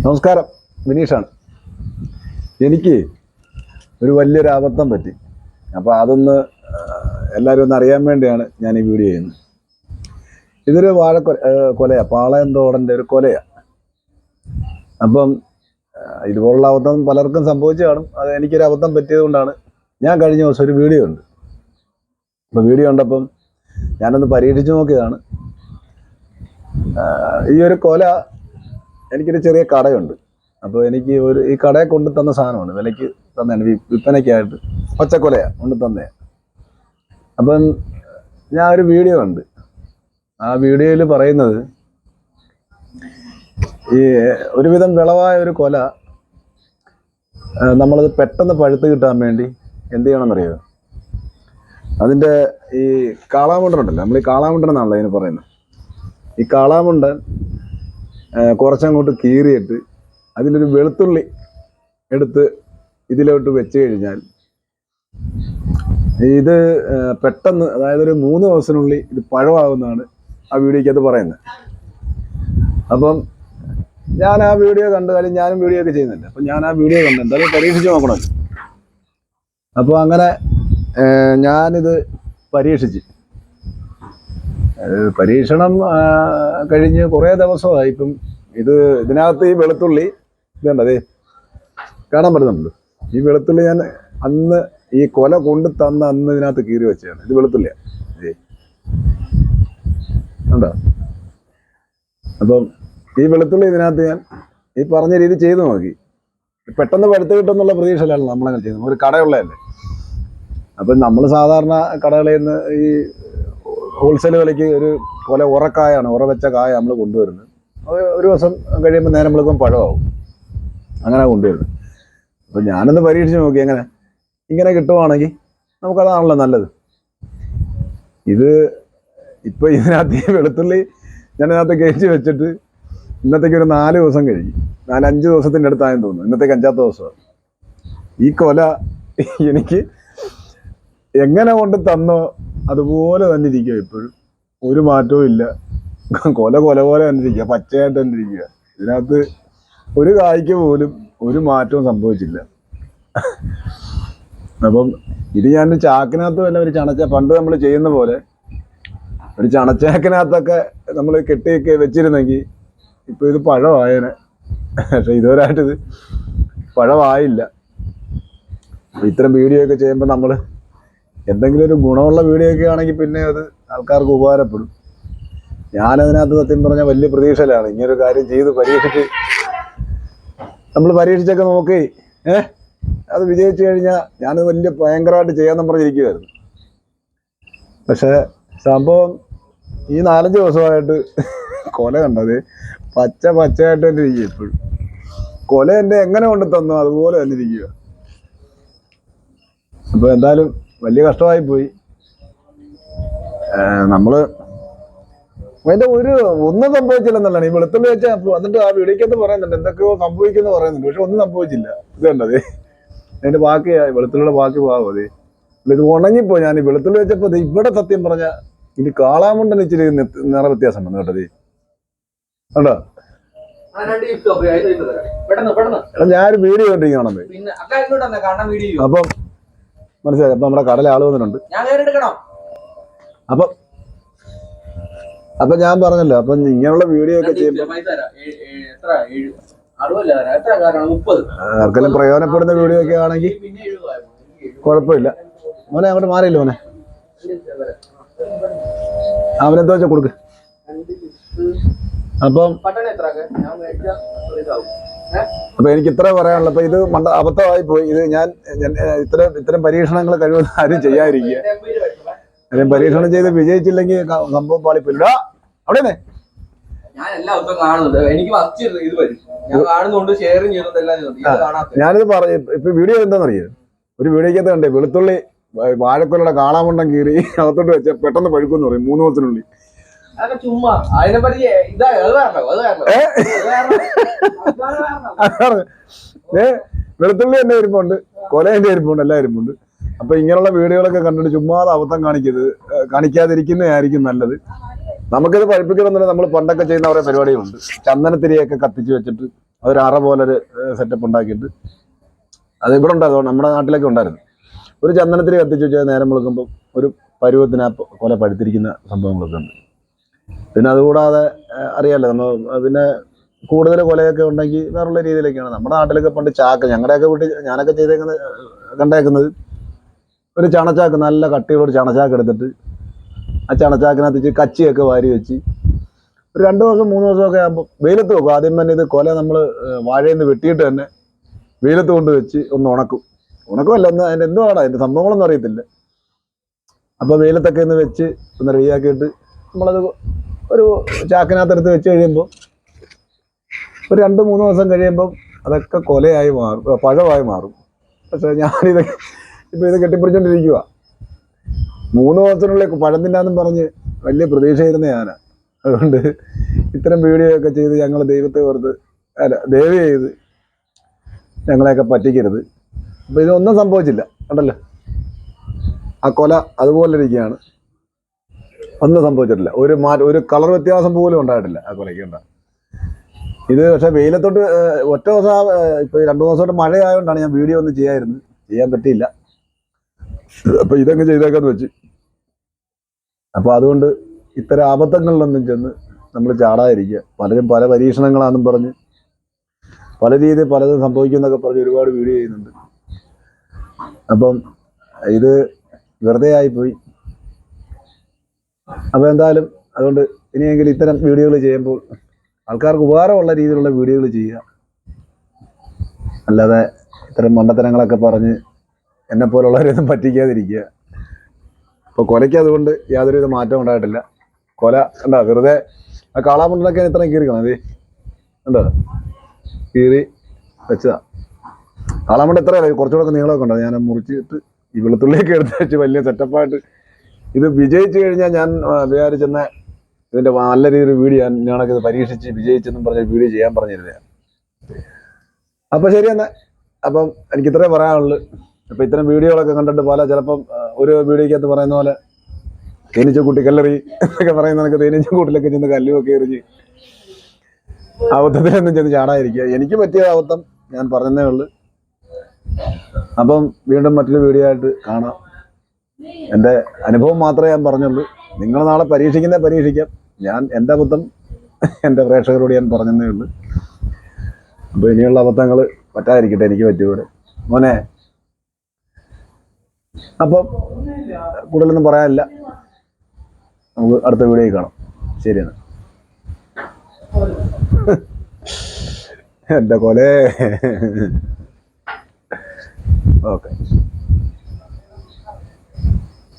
നമസ്കാരം വിനീഷാണ്. എനിക്ക് ഒരു വലിയൊരു അബദ്ധം പറ്റി. അപ്പോൾ അതൊന്ന് എല്ലാവരും ഒന്ന് അറിയാൻ വേണ്ടിയാണ് ഞാൻ ഈ വീഡിയോ ചെയ്യുന്നത്. ഇതൊരു വാഴക്കൊല കൊലയാണ് പാളയന്തോടന്റെ ഒരു കൊലയാണ് അപ്പം ഇതുപോലുള്ള അബദ്ധം പലർക്കും സംഭവിച്ചു കാണും. അത് എനിക്കൊരു അബദ്ധം പറ്റിയതുകൊണ്ടാണ് ഞാൻ കഴിഞ്ഞ ദിവസം ഒരു വീഡിയോ ഉണ്ട് അപ്പോൾ വീഡിയോ ഉണ്ടപ്പം ഞാനൊന്ന് പരീക്ഷിച്ച് നോക്കിയതാണ്. ഈ ഒരു കൊല എനിക്കൊരു ചെറിയ കടയുണ്ട്. അപ്പോൾ എനിക്ക് ഒരു ഈ കടയെ കൊണ്ട് തന്ന സാധനമാണ്. വിലയ്ക്ക് തന്നെയാണ്. വിൽപ്പനയ്ക്കായിട്ട് പച്ചക്കൊലയാണ് കൊണ്ട് തന്നെ അപ്പം ഞാൻ ഒരു വീഡിയോ ഉണ്ട് ആ വീഡിയോയിൽ പറയുന്നത് ഈ ഒരുവിധം വിളവായ ഒരു കൊല നമ്മളത് പെട്ടെന്ന് പഴുത്ത് കിട്ടാൻ വേണ്ടി എന്ത് ചെയ്യണമെന്നറിയോ? അതിന്റെ ഈ കാളാമുണ്ടനുണ്ടല്ലോ നമ്മൾ ഈ കാളാമുണ്ടൻ എന്നാണല്ലോ അതിന് പറയുന്നത്. ഈ കാളാമുണ്ടൻ കുറച്ചങ്ങോട്ട് കീറിയിട്ട് അതിലൊരു വെളുത്തുള്ളി എടുത്ത് ഇതിലോട്ട് വെച്ച് കഴിഞ്ഞാൽ ഇത് പെട്ടെന്ന് അതായത് ഒരു മൂന്ന് ദിവസത്തിനുള്ളിൽ ഇത് പഴമാകുന്നതാണ് ആ വീഡിയോയ്ക്കകത്ത് പറയുന്നത്. അപ്പം ഞാൻ ആ വീഡിയോ കണ്ടു കാര്യം ഞാനും വീഡിയോ ഒക്കെ ചെയ്യുന്നുണ്ട് അപ്പം ഞാൻ ആ വീഡിയോ കണ്ടു എന്തായാലും പരീക്ഷിച്ച് നോക്കണമല്ലോ അപ്പോൾ അങ്ങനെ ഞാനിത് പരീക്ഷിച്ച്. പരീക്ഷണം കഴിഞ്ഞ് കുറേ ദിവസമായി ഇപ്പം ഇത് ഇതിനകത്ത് ഈ വെളുത്തുള്ളി ഇതുണ്ടതേ കാണാൻ പറ്റുന്നുണ്ടല്ലോ ഈ വെളുത്തുള്ളി ഞാൻ അന്ന് ഈ കൊല കൊണ്ട് തന്ന അന്ന് ഇതിനകത്ത് കീറി വെച്ചതാണ്. ഇത് വെളുത്തുള്ളിയാണ് അപ്പം ഈ വെളുത്തുള്ളി ഇതിനകത്ത് ഞാൻ ഈ പറഞ്ഞ രീതി ചെയ്തു നോക്കി. പെട്ടെന്ന് പഴുത്ത് കിട്ടുമെന്നുള്ള പ്രതീക്ഷയിലാണ് നമ്മളങ്ങനെ ചെയ്യുന്നത് ഒരു കടയുള്ളതല്ലേ? അപ്പം നമ്മൾ സാധാരണ കടകളിൽ നിന്ന് ഈ ഹോൾസെയിൽ വിലയ്ക്ക് ഒരു കൊല ഉറക്കായാണ് ഉറ വെച്ച കായ നമ്മൾ കൊണ്ടുവരുന്നത്. അത് ഒരു ദിവസം കഴിയുമ്പോൾ നേരം വിളിക്കുമ്പോൾ പഴമാവും. അങ്ങനെ കൊണ്ടുവരുന്നത്. അപ്പോൾ ഞാനൊന്ന് പരീക്ഷിച്ച് നോക്കി എങ്ങനെ? ഇങ്ങനെ കിട്ടുവാണെങ്കിൽ നമുക്കതാണല്ലോ നല്ലത്. ഇത് ഇപ്പോൾ ഇതിനകത്ത് ഈ വെളുത്തുള്ളി ഞാൻ ഇതിനകത്ത് കയറ്റി വെച്ചിട്ട് ഇന്നത്തേക്ക് ഒരു നാല് ദിവസം കഴിഞ്ഞു. നാലഞ്ച് ദിവസത്തിന്റെ അടുത്തായെന്ന് തോന്നുന്നു. ഇന്നത്തേക്ക് അഞ്ചാത്ത ദിവസമാണ്. ഈ കൊല എനിക്ക് എങ്ങനെ കൊണ്ട് തന്നോ അതുപോലെ തന്നെ ഇരിക്കുക ഇപ്പോഴും. ഒരു മാറ്റവും ഇല്ല. കൊല കൊല പോലെ തന്നെ ഇരിക്കുക പച്ചയായിട്ട് തന്നെ ഇരിക്കുക ഇതിനകത്ത് ഒരു കായ്ക്ക് പോലും ഒരു മാറ്റവും സംഭവിച്ചില്ല. അപ്പം ഇത് ഞാൻ ചാക്കിനകത്ത് തന്നെ ഒരു ചണച്ച പണ്ട് നമ്മൾ ചെയ്യുന്ന പോലെ ഒരു ചണച്ചാക്കിനകത്തൊക്കെ നമ്മൾ കെട്ടിയൊക്കെ വെച്ചിരുന്നെങ്കിൽ ഇപ്പൊ ഇത് പഴമായേനെ. പക്ഷെ ഇതുവരായിട്ട് ഇത് പഴമായില്ല. ഇത്തരം വീഡിയോ ഒക്കെ ചെയ്യുമ്പോൾ നമ്മൾ എന്തെങ്കിലും ഒരു ഗുണമുള്ള വീഡിയോ ഒക്കെ ആണെങ്കിൽ പിന്നെ അത് ആൾക്കാർക്ക് ഉപകാരപ്പെടും. ഞാനതിനകത്ത് സത്യം പറഞ്ഞാൽ വലിയ പ്രതീക്ഷയിലാണ്. ഇങ്ങനൊരു കാര്യം ചെയ്ത് പരീക്ഷിച്ച് നമ്മൾ പരീക്ഷിച്ചൊക്കെ നോക്കി. ഏഹ് അത് വിജയിച്ചു കഴിഞ്ഞാൽ ഞാനത് വലിയ ഭയങ്കരമായിട്ട് ചെയ്യാമെന്ന് പറഞ്ഞിരിക്കുമായിരുന്നു പക്ഷേ സംഭവം ഈ നാലഞ്ച് ദിവസമായിട്ട് കൊല കണ്ടത് പച്ച പച്ചയായിട്ട് തന്നെ ഇരിക്കുക ഇപ്പോഴും കൊല എന്നെ എങ്ങനെ കൊണ്ട് തന്നു അതുപോലെ തന്നെ ഇരിക്കുക അപ്പോൾ എന്തായാലും വലിയ കഷ്ടമായി പോയി. നമ്മൾ നമ്മൾ അതിന്റെ ഒരു ഒന്നും സംഭവിച്ചില്ലെന്നല്ലാണ് ഈ വെളുത്തുള്ളി വെച്ച എന്നിട്ട് ആ വീടേക്കത്ത് പറയുന്നുണ്ട് എന്തൊക്കെയോ സംഭവിക്കുന്നു പറയുന്നുണ്ട്. പക്ഷെ ഒന്നും സംഭവിച്ചില്ല. ഇത് കണ്ടത് അതിന്റെ ബാക്കി വെളുത്തുള്ളിയുടെ ബാക്കി ഭാഗം അതെ ഇത് ഉണങ്ങിപ്പോ ഞാൻ ഈ വെളുത്തുള്ളി വെച്ചപ്പോ ഇവിടെ സത്യം പറഞ്ഞ ഇത് കാളാമുണ്ടൻ ഇച്ചിരി നിറ വ്യത്യാസം ഉണ്ടെന്ന് കേട്ടത് കണ്ടോ? ഞാനൊരു വീഡിയോ വീഡിയോ അപ്പം മനസ്സിലായി. അപ്പൊ നമ്മുടെ കടല ആൾ വന്നിട്ടുണ്ട്. അപ്പൊ അപ്പൊ ഞാൻ പറഞ്ഞല്ലോ അപ്പൊ ഇങ്ങനെയുള്ള വീഡിയോ ഒക്കെ ചെയ്യുമ്പോൾ ആർക്കെല്ലാം പ്രയോജനപ്പെടുന്ന വീഡിയോ ഒക്കെ ആണെങ്കിൽ കുഴപ്പമില്ല. മോനെ അങ്ങോട്ട് മാറിയില്ല മോനെ. അവനെന്താ വെച്ചാൽ കൊടുക്ക്. അപ്പം അപ്പൊ എനിക്ക് ഇത്ര പറയാനുള്ള അപ്പൊ ഇത് മണ്ട അബദ്ധമായി പോയി. ഇത് ഞാൻ ഇത്തരം ഇത്തരം പരീക്ഷണങ്ങൾ കഴിവതും ആരും ചെയ്യാതിരിക്കുക. രൂപ പരീക്ഷണം ചെയ്ത് വിജയിച്ചില്ലെങ്കിൽ സംഭവം പാളിപ്പില്ല അവിടെ ഞാനിത് പറഞ്ഞു. ഇപ്പൊ വീഡിയോ എന്താണെന്നറിയോ ഒരു വീഡിയോക്കകത്ത് കണ്ടേ വെളുത്തുള്ളി വ- കാണാമുണ്ടം കീറി അകത്തോട്ട് വെച്ച പെട്ടെന്ന് പഴുക്കുമെന്ന് പറയും മൂന്ന് ദിവസത്തിനുള്ളിൽ. അതൊക്കെ ചുമ്മാ. അതിനെ പറ്റി ഇതാ അത് കാരണം അത് കാരണം ഏ? വെളുത്തുള്ളി എന്റെ ഇരിപ്പുണ്ട് കൊലേന്റെ ഇരിപ്പുണ്ട് എല്ലാം ഇരിപ്പുണ്ട് അപ്പൊ ഇങ്ങനെയുള്ള വീഡിയോകളൊക്കെ കണ്ടിട്ട് ചുമ്മാതെ അബദ്ധം കാണിക്കരുത്. കാണിക്കാതിരിക്കുന്നതായിരിക്കും നല്ലത്. നമുക്കിത് പഠിപ്പിക്കണമെന്നില്ല നമ്മൾ പണ്ടൊക്കെ ചെയ്യുന്ന കുറേ പരിപാടികളുണ്ട്. ചന്ദനത്തിരിയൊക്കെ കത്തിച്ച് വെച്ചിട്ട് ഒരു അറ ഒരു സെറ്റപ്പ് ഉണ്ടാക്കിയിട്ട്. അത് ഇവിടെ ഉണ്ടാകും നമ്മുടെ നാട്ടിലൊക്കെ ഉണ്ടായിരുന്നു. ഒരു ചന്ദനത്തിരി കത്തിച്ച് വെച്ചാൽ നേരം വിളിക്കുമ്പോൾ ഒരു പരുവത്തിനാ കൊല പഴുത്തിരിക്കുന്ന സംഭവങ്ങളൊക്കെ ഉണ്ട്. പിന്നെ അതുകൂടാതെ അറിയാലോ നമ്മൾ പിന്നെ കൂടുതൽ കൊലയൊക്കെ ഉണ്ടെങ്കിൽ വേറുള്ള രീതിയിലൊക്കെയാണ്. നമ്മുടെ നാട്ടിലൊക്കെ പണ്ട് ചാക്ക് ഞങ്ങളുടെയൊക്കെ വീട്ടിൽ ഞാനൊക്കെ ചെയ്തേക്കുന്നത് കണ്ടേക്കുന്നത് ഒരു ചണച്ചാക്ക് നല്ല കട്ടിയുള്ള ഒരു ചണച്ചാക്ക് എടുത്തിട്ട് ആ ചണച്ചാക്കിനകത്ത് ഇച്ചിരി കച്ചിയൊക്കെ വാരി വെച്ച് ഒരു രണ്ട് ദിവസം മൂന്ന് ദിവസമൊക്കെ ആകുമ്പോൾ വെയിലത്ത് വെക്കും. ആദ്യം തന്നെ ഇത് കൊല നമ്മൾ വാഴയിൽ നിന്ന് വെട്ടിയിട്ട് തന്നെ വെയിലത്ത് കൊണ്ട് വെച്ച് ഒന്ന് ഉണക്കും. ഉണക്കുമല്ല ഒന്ന് അതിന്റെ എന്തുവാണ് അതിന്റെ സംഭവങ്ങളൊന്നും അറിയത്തില്ല. അപ്പോൾ വെയിലത്തൊക്കെ ഒന്ന് വെച്ച് ഒന്ന് റെഡിയാക്കിയിട്ട് നമ്മളത് ഒരു ചാക്കിനകത്തെടുത്ത് വെച്ച് കഴിയുമ്പോൾ ഒരു രണ്ട് മൂന്ന് ദിവസം കഴിയുമ്പോൾ അതൊക്കെ കൊലയായി മാറും പഴമായി മാറും. പക്ഷേ ഞാനിത് ഇപ്പോൾ ഇത് കെട്ടിപ്പിടിച്ചോണ്ടിരിക്കുക മൂന്ന് ദിവസത്തിനുള്ളിൽ പഴം തിന്നാന്നും പറഞ്ഞ് വലിയ പ്രതീക്ഷയിരുന്ന ഞാനാണ് അതുകൊണ്ട് ഇത്തരം വീഡിയോ ഒക്കെ ചെയ്ത് ഞങ്ങൾ ദൈവത്തെ ഓർത്ത് അല്ല ദയവ് ചെയ്ത് ഞങ്ങളെയൊക്കെ പറ്റിക്കരുത്. അപ്പോൾ ഇതൊന്നും സംഭവിച്ചില്ല കണ്ടല്ലോ? ആ കൊല അതുപോലെ ഇരിക്കുകയാണ്. ഒന്നും സംഭവിച്ചിട്ടില്ല. ഒരു മാറ്റം ഒരു കളർ വ്യത്യാസം പോലും ഉണ്ടായിട്ടില്ല ആ കൊലയ്ക്ക് ഉണ്ടാ ഇത് പക്ഷെ വെയിലത്തോട്ട് ഒറ്റ ദിവസം ഇപ്പൊ രണ്ടു ദിവസമായിട്ട് മഴ ആയതുകൊണ്ടാണ് ഞാൻ വീഡിയോ ഒന്നും ചെയ്യായിരുന്നു ചെയ്യാൻ പറ്റിയില്ല. അപ്പൊ ഇതങ്ങ് ചെയ്തേക്കാന്ന് വെച്ച്. അപ്പൊ അതുകൊണ്ട് ഇത്തരം അബദ്ധങ്ങളിലൊന്നും ചെന്ന് നമ്മൾ ചാടാതിരിക്കുക. പലരും പല പരീക്ഷണങ്ങളാണെന്നും പറഞ്ഞ് പല രീതിയിൽ പലതും സംഭവിക്കുന്നൊക്കെ പറഞ്ഞ് ഒരുപാട് വീഡിയോ ചെയ്യുന്നുണ്ട്. അപ്പം ഇത് വെറുതെ ആയിപ്പോയി. അപ്പോൾ എന്തായാലും അതുകൊണ്ട് ഇനിയെങ്കിലും ഇത്തരം വീഡിയോകൾ ചെയ്യുമ്പോൾ ആൾക്കാർക്ക് ഉപകാരമുള്ള രീതിയിലുള്ള വീഡിയോകൾ ചെയ്യുക. അല്ലാതെ ഇത്തരം മണ്ടത്തരങ്ങളൊക്കെ പറഞ്ഞ് എന്നെ പോലുള്ളവരെയൊന്നും പറ്റിക്കാതിരിക്കുക. ഇപ്പോൾ കൊലയ്ക്ക് അതുകൊണ്ട് യാതൊരുവിധ മാറ്റം ഉണ്ടായിട്ടില്ല. കൊല ഉണ്ടോ വെറുതെ ആ കാളാമുണ്ടൊക്കെ ഇത്രയും കീറിക്കണം? അതെ ഉണ്ടോ കീറി വെച്ചതാ. കാളാമുണ്ട് എത്രയല്ല കുറച്ചുകൂടെ നീളമൊക്കെ ഉണ്ടോ? ഞാൻ മുറിച്ചിട്ട് ഈ വെളുത്തുള്ളിയൊക്കെ എടുത്ത് വെച്ച് വലിയ സെറ്റപ്പായിട്ട് ഇത് വിജയിച്ചു കഴിഞ്ഞാൽ ഞാൻ വിചാരിച്ചെന്ന ഇതിന്റെ നല്ല രീതിയിൽ വീഡിയോ ഞാൻ ഞാനൊക്കെ ഇത് പരീക്ഷിച്ച് വിജയിച്ചെന്നും പറഞ്ഞ വീഡിയോ ചെയ്യാൻ പറഞ്ഞിരുന്നേ അപ്പൊ ശരി എന്നാ. അപ്പം എനിക്ക് ഇത്രേ പറയാനുള്ളൂ. അപ്പൊ ഇത്തരം വീഡിയോകളൊക്കെ കണ്ടിട്ട് പല ചിലപ്പം ഒരു വീഡിയോക്കകത്ത് പറയുന്ന പോലെ തേനീച്ച കൂട്ടി കല്ലെറി എന്നൊക്കെ പറയുന്ന കണക്ക് തേനീച്ചക്കൂട്ടിലൊക്കെ ചെന്ന് കല്ലുമൊക്കെ എറിഞ്ഞ് അബദ്ധത്തിലൊന്നും ചെന്ന് ചാടാതിരിക്കുക. എനിക്ക് പറ്റിയ അബദ്ധം ഞാൻ പറഞ്ഞതേ ഉള്ളൂ. അപ്പം വീണ്ടും മറ്റൊരു വീഡിയോ ആയിട്ട് കാണാം. എന്റെ അനുഭവം മാത്രമേ ഞാൻ പറഞ്ഞുള്ളൂ. നിങ്ങൾ നാളെ പരീക്ഷിക്കുന്ന പരീക്ഷിക്കാം. ഞാൻ എന്റെ അബദ്ധം എന്റെ പ്രേക്ഷകരോട് ഞാൻ പറഞ്ഞതേ ഉള്ളൂ. അപ്പോൾ ഇനിയുള്ള അബദ്ധങ്ങൾ പറ്റാതിരിക്കട്ടെ എനിക്ക് പറ്റിയൂടെ മോനെ അപ്പം കൂടുതലൊന്നും പറയാനില്ല. നമുക്ക് അടുത്ത വീഡിയോയിൽ കാണാം. ശരിയാണ് എന്റെ കൊലേ. ഓക്കെ.